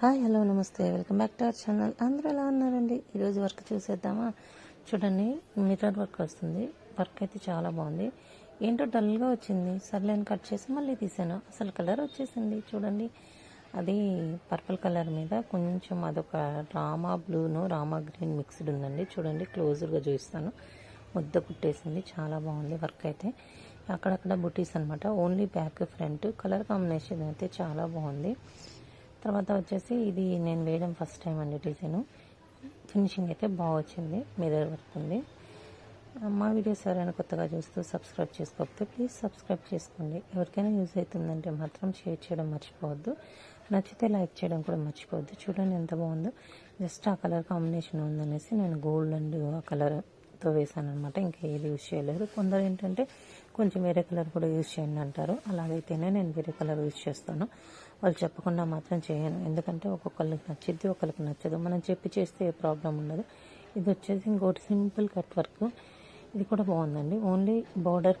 Hi hello నమస్తే. Welcome back to our channel. అందరూ ఎలా ఉన్నారండి? ఈరోజు వర్క్ చూసేద్దామా? చూడండి మిర్రర్ వర్క్ వస్తుంది. వర్క్ అయితే చాలా బాగుంది. ఏంటో డల్గా వచ్చింది. సర్లేని కట్ చేసి మళ్ళీ తీసాను. అసలు కలర్ వచ్చేసింది. చూడండి అది పర్పుల్ కలర్ మీద కొంచెం అదొక రామా బ్లూను రామా గ్రీన్ మిక్స్డ్ ఉందండి. చూడండి క్లోజ్గా చూపిస్తాను. ముద్ద కుట్టేసింది. చాలా బాగుంది వర్క్ అయితే. అక్కడక్కడ బుటీస్ అనమాట only back front. Colour combination అయితే చాలా బాగుంది. తర్వాత వచ్చేసి ఇది నేను వేయడం ఫస్ట్ టైం అండి డిజైన్ ఫినిషింగ్ అయితే బాగా వచ్చింది మిర్రర్ వర్క్ ఉంది. మా వీడియోస్ ఎవరైనా కొత్తగా చూస్తూ సబ్స్క్రైబ్ చేసుకోకపోతే ప్లీజ్ సబ్స్క్రైబ్ చేసుకోండి. ఎవరికైనా యూజ్ అవుతుందంటే మాత్రం షేర్ చేయడం మర్చిపోవద్దు. నచ్చితే లైక్ చేయడం కూడా మర్చిపోవద్దు. చూడండి ఎంత బాగుందో. జస్ట్ ఆ కలర్ కాంబినేషన్ ఉందనేసి నేను గోల్డ్ అండ్ ఆ కలర్ తో వేసాను అనమాట ఇంకా ఏది యూజ్ చేయలేదు. కొందరు ఏంటంటే కొంచెం వేరే కలర్ కూడా యూజ్ చేయండి అంటారు. అలాగైతేనే నేను వేరే కలర్ యూజ్ చేస్తాను. వాళ్ళు చెప్పకుండా మాత్రం చేయను. ఎందుకంటే ఒక్కొక్కరికి నచ్చిద్ది ఒకరికి నచ్చదు. మనం చెప్పి చేస్తే ఏ ప్రాబ్లం ఉండదు. ఇది వచ్చేసి ఇంకోటి సింపుల్ కట్ వర్క్. ఇది కూడా బాగుందండి. ఓన్లీ బార్డర్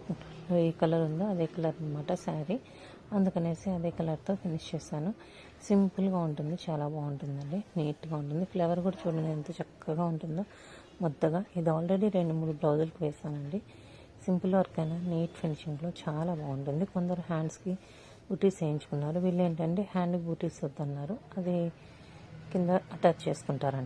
ఏ కలర్ ఉందో అదే కలర్ అనమాట శారీ. అందుకనేసి అదే కలర్తో ఫినిష్ చేశాను. సింపుల్గా ఉంటుంది చాలా బాగుంటుందండి. నీట్గా ఉంటుంది. ఫ్లేవర్ కూడా చూడండి ఎంత చక్కగా ఉంటుందో. మొత్తగా ఇది ఆల్రెడీ రెండు మూడు బ్లౌజులకు వేసానండి. సింపుల్ వర్క్ అయినా నీట్ ఫినిషింగ్లో చాలా బాగుంటుంది. కొందరు హ్యాండ్స్కి బూటీస్ వేయించుకున్నారు. వీళ్ళు ఏంటంటే హ్యాండ్కి బూటీస్ వద్దన్నారు. అది కింద అటాచ్ చేసుకుంటారండి.